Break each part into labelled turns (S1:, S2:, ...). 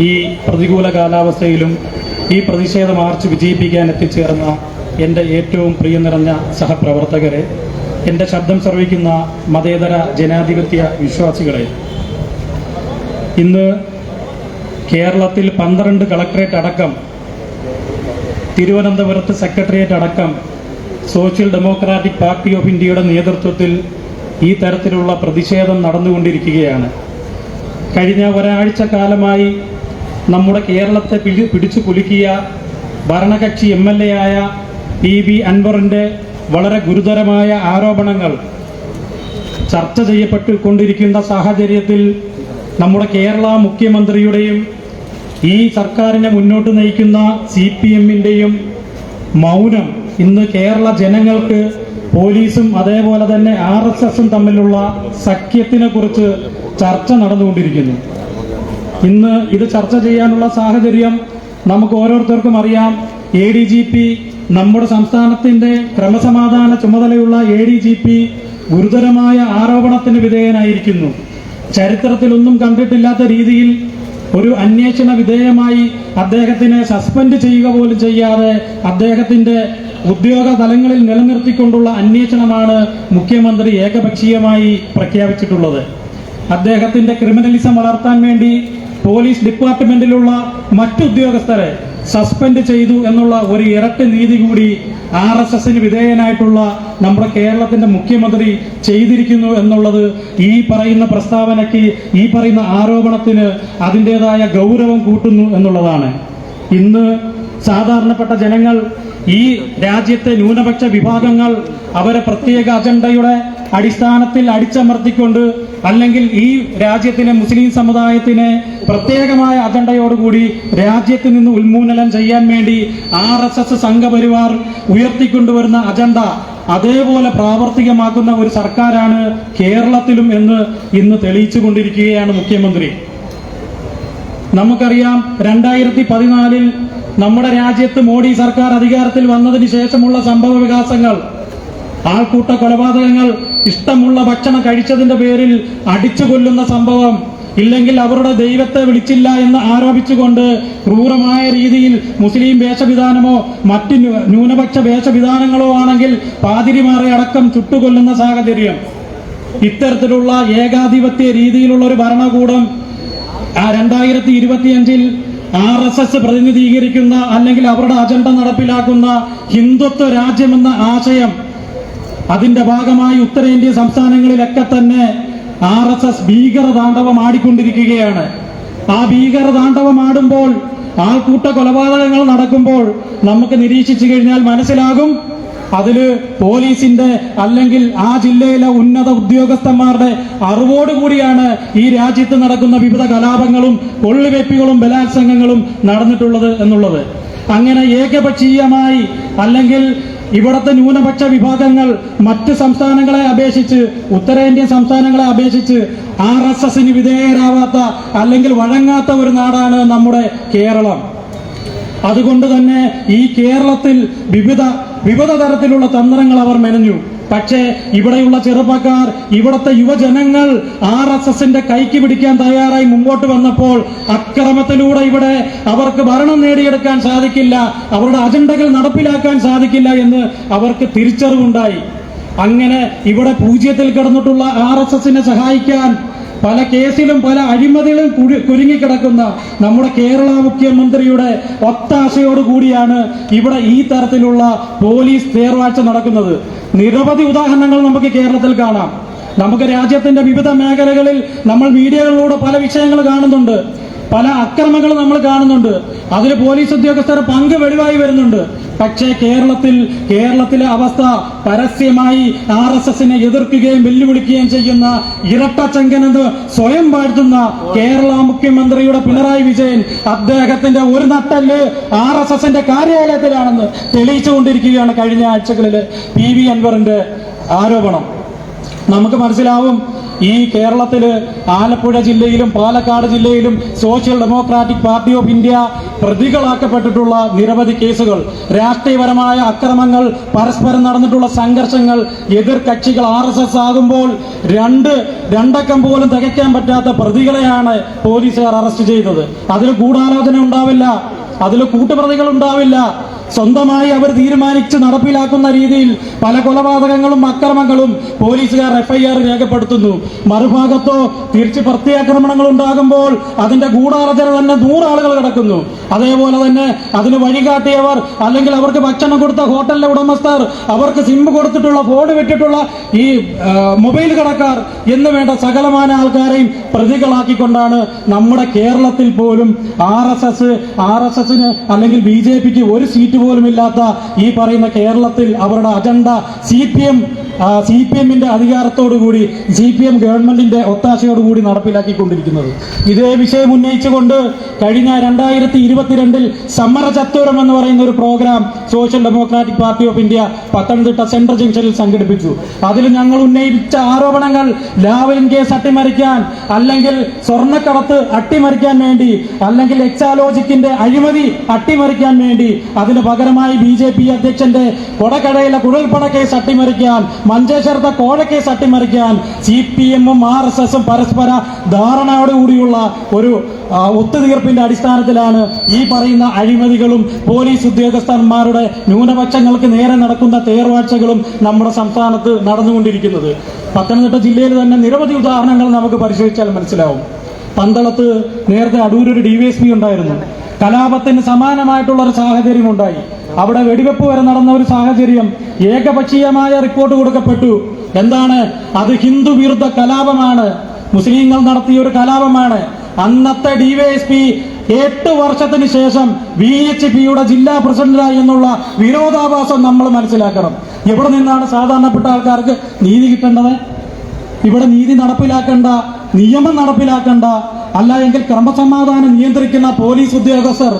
S1: ഈ പ്രതികൂല കാലാവസ്ഥയിലും ഈ പ്രതിഷേധ മാർച്ച് വിജയിപ്പിക്കാൻ എത്തിച്ചേർന്ന എന്റെ ഏറ്റവും പ്രിയം നിറഞ്ഞ സഹപ്രവർത്തകരെ എന്റെ ശബ്ദം ശ്രവിക്കുന്ന മതേതര ജനാധിപത്യ വിശ്വാസികളെ ഇന്ന് കേരളത്തിൽ പന്ത്രണ്ട് കളക്ടറേറ്റ് അടക്കം തിരുവനന്തപുരത്ത് സെക്രട്ടേറിയറ്റ് അടക്കം സോഷ്യൽ ഡെമോക്രാറ്റിക് പാർട്ടി ഓഫ് ഇന്ത്യയുടെ നേതൃത്വത്തിൽ ഈ തരത്തിലുള്ള പ്രതിഷേധം നടന്നുകൊണ്ടിരിക്കുകയാണ്. കഴിഞ്ഞ ഒരാഴ്ച കാലമായി നമ്മുടെ കേരളത്തെ പിടി പിടിച്ചു കുലുക്കിയ ഭരണകക്ഷി എം എൽ എ ആയ പി ബി അൻവറിന്റെ വളരെ ഗുരുതരമായ ആരോപണങ്ങൾ ചർച്ച ചെയ്യപ്പെട്ടുകൊണ്ടിരിക്കുന്ന സാഹചര്യത്തിൽ നമ്മുടെ കേരള മുഖ്യമന്ത്രിയുടെയും ഈ സർക്കാരിനെ മുന്നോട്ട് നയിക്കുന്ന സി പി എമ്മിന്റെയും മൗനം ഇന്ന് കേരള ജനങ്ങൾക്ക് പോലീസും അതേപോലെ തന്നെ ആർ എസ് എസും തമ്മിലുള്ള സഖ്യത്തിനെ കുറിച്ച് ചർച്ച നടന്നുകൊണ്ടിരിക്കുന്നു. ഇന്ന് ഇത് ചർച്ച ചെയ്യാനുള്ള സാഹചര്യം നമുക്ക് ഓരോരുത്തർക്കും അറിയാം. എ ഡി ജി പി നമ്മുടെ സംസ്ഥാനത്തിന്റെ ക്രമസമാധാന ചുമതലയുള്ള എ ഡി ജി പി ഗുരുതരമായ ആരോപണത്തിന് വിധേയനായിരിക്കുന്നു. ചരിത്രത്തിലൊന്നും കണ്ടിട്ടില്ലാത്ത രീതിയിൽ ഒരു അന്വേഷണ വിധേയമായി അദ്ദേഹത്തിനെ സസ്പെൻഡ് ചെയ്യുക പോലും ചെയ്യാതെ അദ്ദേഹത്തിന്റെ ഉദ്യോഗ തലങ്ങളിൽ നിലനിർത്തിക്കൊണ്ടുള്ള അന്വേഷണമാണ് മുഖ്യമന്ത്രി ഏകപക്ഷീയമായി പ്രഖ്യാപിച്ചിട്ടുള്ളത്. അദ്ദേഹത്തിന്റെ ക്രിമിനലിസം വളർത്താൻ വേണ്ടി പോലീസ് ഡിപ്പാർട്ട്മെന്റിലുള്ള മറ്റുദ്യോഗസ്ഥരെ സസ്പെൻഡ് ചെയ്തു എന്നുള്ള ഒരു ഇരട്ട നീതി കൂടി ആർ എസ് എസിന് വിധേയനായിട്ടുള്ള നമ്മുടെ കേരളത്തിന്റെ മുഖ്യമന്ത്രി ചെയ്തിരിക്കുന്നു എന്നുള്ളത് ഈ പറയുന്ന പ്രസ്താവനയ്ക്ക് ഈ പറയുന്ന ആരോപണത്തിന് അതിന്റെതായ ഗൗരവം കൂട്ടുന്നു എന്നുള്ളതാണ്. ഇന്ന് സാധാരണപ്പെട്ട ജനങ്ങൾ ഈ രാജ്യത്തെ ന്യൂനപക്ഷ വിഭാഗങ്ങൾ അവരെ പ്രത്യേക അജണ്ടയുടെ അടിസ്ഥാനത്തിൽ അടിച്ചമർത്തിക്കൊണ്ട് അല്ലെങ്കിൽ ഈ രാജ്യത്തിലെ മുസ്ലിം സമുദായത്തിനെ പ്രത്യേകമായ അജണ്ടയോടുകൂടി രാജ്യത്ത് നിന്ന് ഉന്മൂലനം ചെയ്യാൻ വേണ്ടി ആർ എസ് എസ് സംഘപരിവാർ ഉയർത്തിക്കൊണ്ടുവരുന്ന അജണ്ട അതേപോലെ പ്രാവർത്തികമാക്കുന്ന ഒരു സർക്കാരാണ് കേരളത്തിലും എന്ന് ഇന്ന് തെളിയിച്ചു കൊണ്ടിരിക്കുകയാണ് മുഖ്യമന്ത്രി. നമുക്കറിയാം രണ്ടായിരത്തി പതിനാലിൽ നമ്മുടെ രാജ്യത്ത് മോഡി സർക്കാർ അധികാരത്തിൽ വന്നതിന് ശേഷമുള്ള സംഭവ വികാസങ്ങൾ ആൾക്കൂട്ട കൊലപാതകങ്ങൾ ഇഷ്ടമുള്ള ഭക്ഷണം കഴിച്ചതിന്റെ പേരിൽ അടിച്ചു കൊല്ലുന്ന സംഭവം. ഇല്ലെങ്കിൽ അവരുടെ ദൈവത്തെ വിളിച്ചില്ല എന്ന് ആരോപിച്ചുകൊണ്ട് ക്രൂരമായ രീതിയിൽ മുസ്ലിം വേഷവിധാനമോ മറ്റു ന്യൂനപക്ഷ വേഷവിധാനങ്ങളോ ആണെങ്കിൽ പാതിരിമാരെ അടക്കം ചുട്ടുകൊല്ലുന്ന സാഹചര്യം. ഇത്തരത്തിലുള്ള ഏകാധിപത്യ രീതിയിലുള്ള ഒരു ഭരണകൂടം ആ രണ്ടായിരത്തി ഇരുപത്തിയഞ്ചിൽ ആർ എസ് എസ് പ്രതിനിധീകരിക്കുന്ന അല്ലെങ്കിൽ അവരുടെ അജണ്ട നടപ്പിലാക്കുന്ന ഹിന്ദുത്വ രാജ്യമെന്ന ആശയം അതിന്റെ ഭാഗമായി ഉത്തരേന്ത്യ സംസ്ഥാനങ്ങളിലൊക്കെ തന്നെ ആർ എസ് എസ് ഭീകര താണ്ഡവം ആടിക്കൊണ്ടിരിക്കുകയാണ്. ആ ഭീകര താണ്ഡവം ആടുമ്പോൾ ആൾക്കൂട്ട കൊലപാതകങ്ങൾ നടക്കുമ്പോൾ നമുക്ക് നിരീക്ഷിച്ചു കഴിഞ്ഞാൽ മനസ്സിലാകും അതിൽ പോലീസിന്റെ അല്ലെങ്കിൽ ആ ജില്ലയിലെ ഉന്നത ഉദ്യോഗസ്ഥന്മാരുടെ അറിവോടുകൂടിയാണ് ഈ രാജ്യത്ത് നടക്കുന്ന വിവിധ കലാപങ്ങളും കൊള്ളുവെപ്പികളും ബലാത്സംഗങ്ങളും നടന്നിട്ടുള്ളത് എന്നുള്ളത്. അങ്ങനെ ഏകപക്ഷീയമായി അല്ലെങ്കിൽ ഇവിടുത്തെ ന്യൂനപക്ഷ വിഭാഗങ്ങൾ മറ്റ് സംസ്ഥാനങ്ങളെ അപേക്ഷിച്ച് ഉത്തരേന്ത്യൻ സംസ്ഥാനങ്ങളെ അപേക്ഷിച്ച് ആർ എസ് എസിന് വിധേയരാവാത്ത അല്ലെങ്കിൽ വഴങ്ങാത്ത ഒരു നാടാണ് നമ്മുടെ കേരളം. അതുകൊണ്ട് തന്നെ ഈ കേരളത്തിൽ വിവിധ വിവിധ തരത്തിലുള്ള തന്ത്രങ്ങൾ അവർ മെനഞ്ഞു. പക്ഷേ ഇവിടെയുള്ള ചെറുപ്പക്കാർ ഇവിടുത്തെ യുവജനങ്ങൾ ആർ എസ് എസിന്റെ കൈക്ക് പിടിക്കാൻ തയ്യാറായി മുമ്പോട്ട് വന്നപ്പോൾ അക്രമത്തിലൂടെ ഇവിടെ അവർക്ക് ഭരണം നേടിയെടുക്കാൻ സാധിക്കില്ല അവരുടെ അജണ്ടകൾ നടപ്പിലാക്കാൻ സാധിക്കില്ല എന്ന് അവർക്ക് തിരിച്ചറിവുണ്ടായി. അങ്ങനെ ഇവിടെ പൂജ്യത്തിൽ കിടന്നിട്ടുള്ള ആർ എസ് എസിനെ സഹായിക്കാൻ പല കേസിലും പല അഴിമതികളും കുരുങ്ങിക്കിടക്കുന്ന നമ്മുടെ കേരള മുഖ്യമന്ത്രിയുടെ ഒത്താശയോടുകൂടിയാണ് ഇവിടെ ഈ തരത്തിലുള്ള പോലീസ് തേർവാഴ്ച നടക്കുന്നത്. നിരവധി ഉദാഹരണങ്ങൾ നമുക്ക് കേരളത്തിൽ കാണാം. നമുക്ക് രാജ്യത്തിന്റെ വിവിധ മേഖലകളിൽ നമ്മൾ മീഡിയകളിലൂടെ പല വിഷയങ്ങൾ കാണുന്നുണ്ട്. പല അക്രമങ്ങൾ നമ്മൾ കാണുന്നുണ്ട്. അതിൽ പോലീസ് ഉദ്യോഗസ്ഥരുടെ പങ്ക് വെളിവായി വരുന്നുണ്ട്. പക്ഷേ കേരളത്തിൽ കേരളത്തിലെ അവസ്ഥ പരസ്യമായി ആർ എസ് എസിനെ എതിർക്കുകയും വെല്ലുവിളിക്കുകയും ചെയ്യുന്ന ഇരട്ട ഇരട്ടച്ചങ്കനെന്ന് സ്വയം വാഴ്ത്തുന്ന കേരള മുഖ്യമന്ത്രിയുടെ പിണറായി വിജയൻ അദ്ദേഹത്തിന്റെ ഒരു നട്ടൽ ആർ എസ് എസിന്റെ കാര്യാലയത്തിലാണെന്ന് തെളിയിച്ചുകൊണ്ടിരിക്കുകയാണ് കഴിഞ്ഞ ആഴ്ചകളിൽ പി വി അൻവറിന്റെ ആരോപണം. നമുക്ക് മനസ്സിലാവും ഈ കേരളത്തിൽ ആലപ്പുഴ ജില്ലയിലും പാലക്കാട് ജില്ലയിലും Social Democratic Party of India പ്രതികളാക്കപ്പെട്ടിട്ടുള്ള നിരവധി കേസുകൾ രാഷ്ട്രീയപരമായ അക്രമങ്ങൾ പരസ്പരം നടന്നിട്ടുള്ള സംഘർഷങ്ങൾ എതിർ കക്ഷികൾ ആർ എസ് എസ് ആകുമ്പോൾ രണ്ട് രണ്ടക്കം പോലും തികയ്ക്കാൻ പറ്റാത്ത പ്രതികളെയാണ് പോലീസുകാർ അറസ്റ്റ് ചെയ്തത്. അതിൽ ഗൂഢാലോചന ഉണ്ടാവില്ല. അതിൽ കൂട്ടുപ്രതികൾ ഉണ്ടാവില്ല. സ്വന്തമായി അവർ തീരുമാനിച്ച് നടപ്പിലാക്കുന്ന രീതിയിൽ പല കൊലപാതകങ്ങളും അക്രമങ്ങളും പോലീസുകാർ എഫ്ഐആർ രേഖപ്പെടുത്തുന്നു. മറുഭാഗത്തോ തിരിച്ച് പ്രത്യാക്രമണങ്ങൾ ഉണ്ടാകുമ്പോൾ അതിന്റെ ഗൂഢാലോചന തന്നെ നൂറാളുകൾ കിടക്കുന്നു. അതേപോലെ തന്നെ അതിന് വഴികാട്ടിയവർ അല്ലെങ്കിൽ അവർക്ക് ഭക്ഷണം കൊടുത്ത ഹോട്ടലിലെ ഉടമസ്ഥർ അവർക്ക് സിം കൊടുത്തിട്ടുള്ള ഫോൺ വിട്ടിട്ടുള്ള ഈ മൊബൈൽ കടക്കാർ എന്ന് വേണ്ട സകലമാന ആൾക്കാരെയും പ്രതികളാക്കിക്കൊണ്ടാണ് നമ്മുടെ കേരളത്തിൽ പോലും R S S R S എസിന് അല്ലെങ്കിൽ ബി ജെ പിക്ക് ഒരു സീറ്റ് പോലും ഇല്ലാത്ത ഈ പറയുന്ന കേരളത്തിൽ അവരുടെ agenda C P M C P എമ്മിന്റെ അധികാരത്തോടുകൂടി സി പി എം ഗവൺമെന്റിന്റെ ഒത്താശയോടുകൂടി നടപ്പിലാക്കിക്കൊണ്ടിരിക്കുന്നത്. ഇതേ വിഷയം ഉന്നയിച്ചുകൊണ്ട് കഴിഞ്ഞ രണ്ടായിരത്തി ഇരുപത്തിരണ്ടിൽ സമരചത്വരം എന്ന് പറയുന്ന ഒരു programme Social Democratic Party of India Pathanamthitta central ജംഗ്ഷനിൽ സംഘടിപ്പിച്ചു. അതിൽ ഞങ്ങൾ ഉന്നയിച്ച ആരോപണങ്ങൾ ലാവലിൻ കേസ് അട്ടിമറിക്കാൻ അല്ലെങ്കിൽ സ്വർണക്കടത്ത് അട്ടിമറിക്കാൻ വേണ്ടി അല്ലെങ്കിൽ എക്സാലോജിക്കിന്റെ അഴിമതി അട്ടിമറിക്കാൻ വേണ്ടി അതിന് പകരമായി ബി ജെ പി അധ്യക്ഷന്റെ കൊടക്കടയിലെ കുഴൽപ്പണ കേസ് അട്ടിമറിക്കാൻ മഞ്ചേശ്വരത്തെ കോഴക്കേസ് അട്ടിമറിക്കാൻ സി പി എമ്മും ആർ എസ് എസും പരസ്പര ധാരണയോടുകൂടിയുള്ള ഒരു ഒത്തുതീർപ്പിന്റെ അടിസ്ഥാനത്തിലാണ് ഈ പറയുന്ന അഴിമതികളും പോലീസ് ഉദ്യോഗസ്ഥന്മാരുടെ ന്യൂനപക്ഷങ്ങൾക്ക് നേരെ നടക്കുന്ന തേർവാഴ്ചകളും നമ്മുടെ സംസ്ഥാനത്ത് നടന്നുകൊണ്ടിരിക്കുന്നത്. പത്തനംതിട്ട ജില്ലയിൽ തന്നെ നിരവധി ഉദാഹരണങ്ങൾ നമുക്ക് പരിശോധിച്ചാൽ മനസ്സിലാവും. പന്തളത്ത് നേരത്തെ അടൂരൊരു ഡി വി എസ് പി ഉണ്ടായിരുന്നു. കലാപത്തിന് സമാനമായിട്ടുള്ള ഒരു സാഹചര്യം ഉണ്ടായി. അവിടെ വെടിവെപ്പ് വരെ നടന്ന ഒരു സാഹചര്യം ഏകപക്ഷീയമായ റിപ്പോർട്ട് കൊടുക്കപ്പെട്ടു. എന്താണ്? അത് ഹിന്ദു വിരുദ്ധ കലാപമാണ്. മുസ്ലിങ്ങൾ നടത്തിയ ഒരു കലാപമാണ്. അന്നത്തെ ഡിവൈഎസ്പി എട്ട് വർഷത്തിന് ശേഷം വി എച്ച് പിയുടെ ജില്ലാ പ്രസിഡന്റായി എന്നുള്ള വിരോധാഭാസം നമ്മൾ മനസ്സിലാക്കണം. എവിടെ നിന്നാണ് സാധാരണപ്പെട്ട ആൾക്കാർക്ക് നീതി കിട്ടേണ്ടത്? ഇവിടെ നീതി നടപ്പിലാക്കേണ്ട നിയമം നടപ്പിലാക്കേണ്ട അല്ല എങ്കിൽ ക്രമസമാധാനം നിയന്ത്രിക്കുന്ന പോലീസ് ഉദ്യോഗസ്ഥർ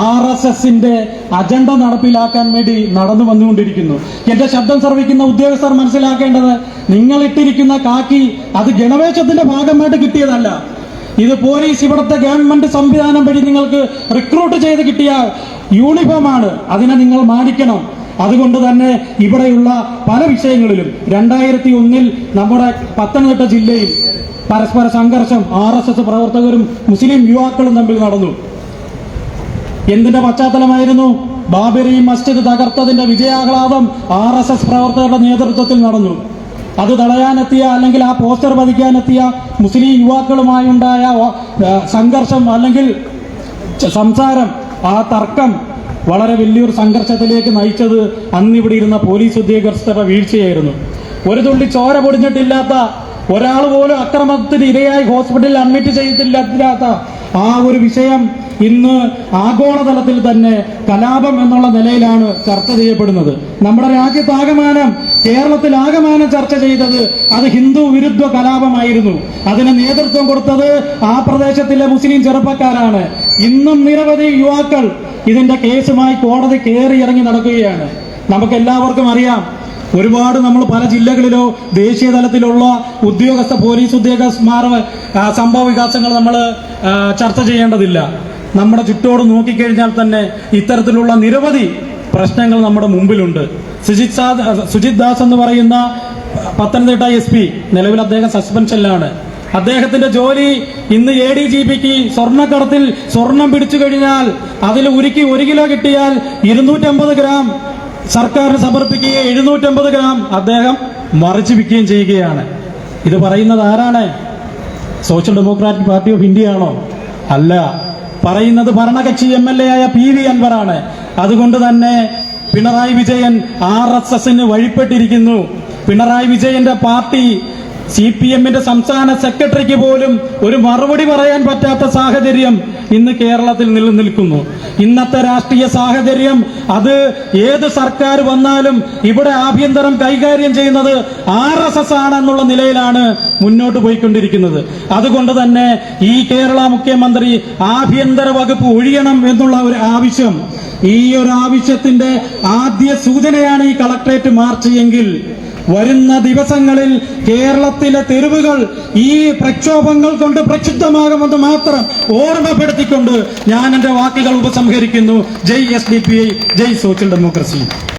S1: ആർ എസ് എസിന്റെ അജണ്ട നടപ്പിലാക്കാൻ വേണ്ടി നടന്നു വന്നുകൊണ്ടിരിക്കുന്നു. എന്റെ ശബ്ദം ശ്രവിക്കുന്ന ഉദ്യോഗസ്ഥർ മനസ്സിലാക്കേണ്ടത് നിങ്ങൾ ഇട്ടിരിക്കുന്ന കാക്കി അത് ഗണവേശത്തിന്റെ ഭാഗമായിട്ട് കിട്ടിയതല്ല. ഇത് പോലീസ് ഇവിടുത്തെ ഗവൺമെന്റ് സംവിധാനം വഴി നിങ്ങൾക്ക് റിക്രൂട്ട് ചെയ്ത് കിട്ടിയ യൂണിഫോമാണ് അതിനെ നിങ്ങൾ മാനിക്കണം. അതുകൊണ്ട് തന്നെ ഇവിടെയുള്ള പല വിഷയങ്ങളിലും രണ്ടായിരത്തി ഒന്നിൽ നമ്മുടെ പത്തനംതിട്ട ജില്ലയിൽ പരസ്പര സംഘർഷം ആർ എസ് എസ് പ്രവർത്തകരും മുസ്ലിം യുവാക്കളും തമ്മിൽ നടന്നു. എന്തിന്റെ പശ്ചാത്തലമായിരുന്നു? ബാബരി മസ്ജിദ് തകർത്തതിന്റെ വിജയാഹ്ലാദം ആർ എസ് എസ് പ്രവർത്തകരുടെ നേതൃത്വത്തിൽ നടന്നു. അത് തടയാനെത്തിയ അല്ലെങ്കിൽ ആ പോസ്റ്റർ പതിക്കാനെത്തിയ മുസ്ലിം യുവാക്കളുമായുണ്ടായ സംഘർഷം അല്ലെങ്കിൽ സംസാരം ആ തർക്കം വളരെ വലിയൊരു സംഘർഷത്തിലേക്ക് നയിച്ചത് അന്നിവിടെ ഇരുന്ന പോലീസ് ഉദ്യോഗസ്ഥരുടെ വീഴ്ചയായിരുന്നു. ഒരു തുള്ളി ചോര പൊടിഞ്ഞിട്ടില്ലാത്ത ഒരാൾ പോലും അക്രമത്തിന് ഇരയായി ഹോസ്പിറ്റലിൽ അഡ്മിറ്റ് ചെയ്തിട്ടില്ലാത്ത ആ ഒരു വിഷയം ഇന്ന് ആഗോളതലത്തിൽ തന്നെ കലാപം എന്നുള്ള നിലയിലാണ് ചർച്ച ചെയ്യപ്പെടുന്നത്. നമ്മുടെ രാജ്യത്താകമാനം കേരളത്തിൽ ആകമാനം ചർച്ച ചെയ്തത് അത് ഹിന്ദു വിരുദ്ധ കലാപമായിരുന്നു. അതിന് നേതൃത്വം കൊടുത്തത് ആ പ്രദേശത്തിലെ മുസ്ലിം ചെറുപ്പക്കാരാണ്. ഇന്നും നിരവധി യുവാക്കൾ ഇതിന്റെ കേസുമായി കോടതി കയറി ഇറങ്ങി നടക്കുകയാണ്. നമുക്ക് എല്ലാവർക്കും അറിയാം ഒരുപാട് നമ്മൾ പല ജില്ലകളിലോ ദേശീയ തലത്തിലുള്ള ഉദ്യോഗസ്ഥ പോലീസ് ഉദ്യോഗസ്ഥന്മാർ ആ, സംഭവ വികാസങ്ങൾ നമ്മൾ ചർച്ച ചെയ്യേണ്ടതില്ല. നമ്മുടെ ചുറ്റോട് നോക്കിക്കഴിഞ്ഞാൽ തന്നെ ഇത്തരത്തിലുള്ള നിരവധി പ്രശ്നങ്ങൾ നമ്മുടെ മുമ്പിലുണ്ട്. സുജിത് സാ സുജിത് ദാസ് എന്ന് പറയുന്ന പത്തനംതിട്ട എസ് പി നിലവിൽ അദ്ദേഹം സസ്പെൻഷനിലാണ്. അദ്ദേഹത്തിന്റെ ജോലി ഇന്ന് എ ഡി ജി പിക്ക് സ്വർണക്കടത്തിൽ സ്വർണം പിടിച്ചു കഴിഞ്ഞാൽ അതിൽ ഉരുക്കി ഒരു കിലോ കിട്ടിയാൽ ഇരുന്നൂറ്റമ്പത് ഗ്രാം സർക്കാരിന് സമർപ്പിക്കുകയും എഴുന്നൂറ്റമ്പത് ഗ്രാം അദ്ദേഹം മറിച്ചു വിൽക്കുകയും ചെയ്യുകയാണ്. ഇത് പറയുന്നത് ആരാണ്? Social Democratic Party of India ആണോ? അല്ല. പറയുന്നത് ഭരണകക്ഷി എം എൽ എ ആയ പി വി ആണ് അതുകൊണ്ട് തന്നെ പിണറായി വിജയൻ ആർ എസ് എസിന് വഴിപ്പെട്ടിരിക്കുന്നു. പിണറായി വിജയന്റെ പാർട്ടി സി പി എമ്മിന്റെ സംസ്ഥാന സെക്രട്ടറിക്ക് പോലും ഒരു മറുപടി പറയാൻ പറ്റാത്ത സാഹചര്യം ഇന്ന് കേരളത്തിൽ നിലനിൽക്കുന്നു. ഇന്നത്തെ രാഷ്ട്രീയ സാഹചര്യം അത് ഏത് സർക്കാർ വന്നാലും ഇവിടെ ആഭ്യന്തരം കൈകാര്യം ചെയ്യുന്നത് ആർ എസ് എസ് ആണെന്നുള്ള നിലയിലാണ് മുന്നോട്ട് പോയിക്കൊണ്ടിരിക്കുന്നത്. അതുകൊണ്ട് തന്നെ ഈ കേരള മുഖ്യമന്ത്രി ആഭ്യന്തര വകുപ്പ് ഒഴിയണം എന്നുള്ള ഒരു ആവശ്യം ഈ ഒരു ആവശ്യത്തിന്റെ ആദ്യ സൂചനയാണ് ഈ കളക്ടറേറ്റ് മാർച്ച് എങ്കിൽ വരുന്ന ദിവസങ്ങളിൽ കേരളത്തിലെ തെരുവുകൾ ഈ പ്രക്ഷോഭങ്ങൾ കൊണ്ട് പ്രക്ഷുബ്ധമാകുമെന്ന് മാത്രം ഓർമ്മപ്പെടുത്തിക്കൊണ്ട് ഞാൻ എന്റെ വാക്കുകൾ ഉപസംഹരിക്കുന്നു. ജയ് എസ് ഡി പി ഐ ജയ് സോഷ്യൽ ഡെമോക്രസി